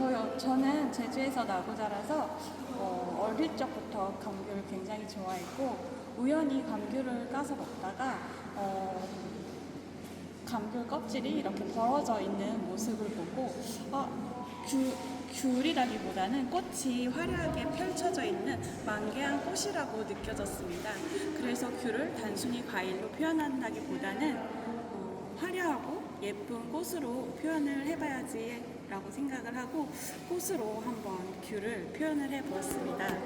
저요, 저는 제주에서 나고 자라서 어, 어릴 적부터 감귤을 굉장히 좋아했고 우연히 감귤을 까서 먹다가 어, 감귤 껍질이 이렇게 벌어져 있는 모습을 보고 어, 귤, 귤이라기보다는 꽃이 화려하게 펼쳐져 있는 만개한 꽃이라고 느껴졌습니다. 그래서 귤을 단순히 과일로 표현한다기보다는 어, 화려하고 예쁜 꽃으로 표현을 해봐야지 라고 생각을 하고 꽃으로 한번 귤을 표현을 해보았습니다.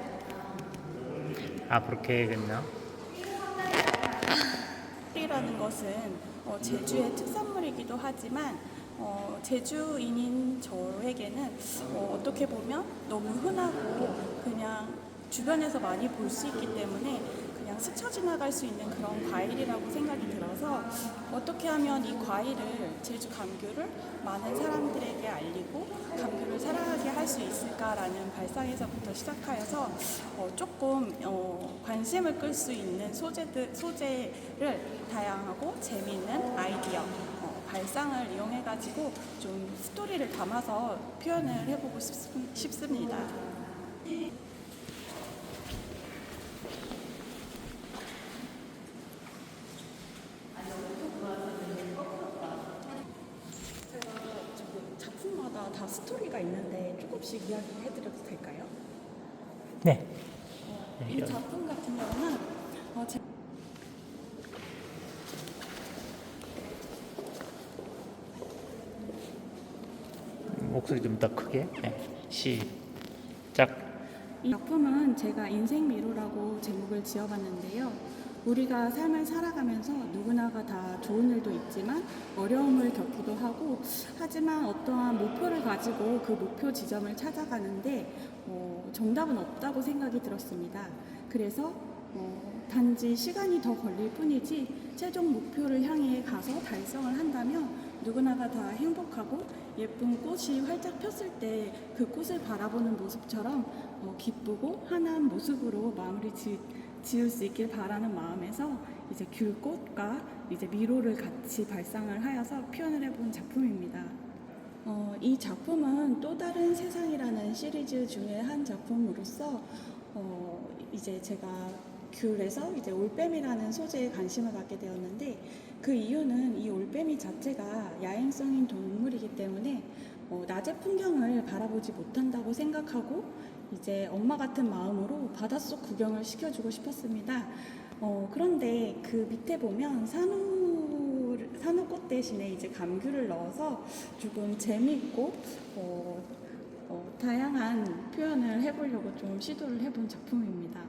앞으로 계획은요? 이라는 것은 어, 제주의 특산물이기도 하지만 어, 제주인인 저에게는 어, 어떻게 보면 너무 흔하고 그냥 주변에서 많이 볼 수 있기 때문에 그냥 스쳐 지나갈 수 있는 그런 과일이라고 생각이 들어서 어떻게 하면 이 과일을 제주 감귤을 많은 사람들에게 알리고 감귤을 사랑하게 할 수 있을까라는 발상에서부터 시작하여서 어, 조금 어, 관심을 끌 수 있는 소재들, 소재를 다양하고 재미있는 아이디어 어, 발상을 이용해 가지고 좀 스토리를 담아서 표현을 해보고 싶, 싶습니다. 제가 저 작품마 다다 스토리가 있는데 조금씩 이야기해드려도 될까요? 네. 이 작품 같은 경우는 어, 제... 목소리 좀 더 크게. 네. 시작. 이 작품은 제가 인생 미로라고 제목을 지어봤는데요. 우리가 삶을 살아가면서 누구나가 다 좋은 일도 있지만 어려움을 겪기도 하고 하지만 어떠한 목표를 가지고 그 목표 지점을 찾아가는데 어, 정답은 없다고 생각이 들었습니다. 그래서 어, 단지 시간이 더 걸릴 뿐이지 최종 목표를 향해 가서 달성을 한다면 누구나가 다 행복하고 예쁜 꽃이 활짝 폈을 때 그 꽃을 바라보는 모습처럼 어, 기쁘고 환한 모습으로 마무리 지, 지을 수 있길 바라는 마음에서 이제 귤꽃과 이제 미로를 같이 발상을 하여서 표현을 해본 작품입니다. 어, 이 작품은 또 다른 세상이라는 시리즈 중에 한 작품으로서 어, 이제 제가 귤에서 이제 올빼미라는 소재에 관심을 갖게 되었는데 그 이유는 이 올빼미 자체가 야행성인 동물이기 때문에 어, 낮의 풍경을 바라보지 못한다고 생각하고 이제 엄마 같은 마음으로 바닷속 구경을 시켜주고 싶었습니다. 어, 그런데 그 밑에 보면 산호 산호꽃 대신에 이제 감귤을 넣어서 조금 재미있고 어, 어, 다양한 표현을 해보려고 좀 시도를 해본 작품입니다.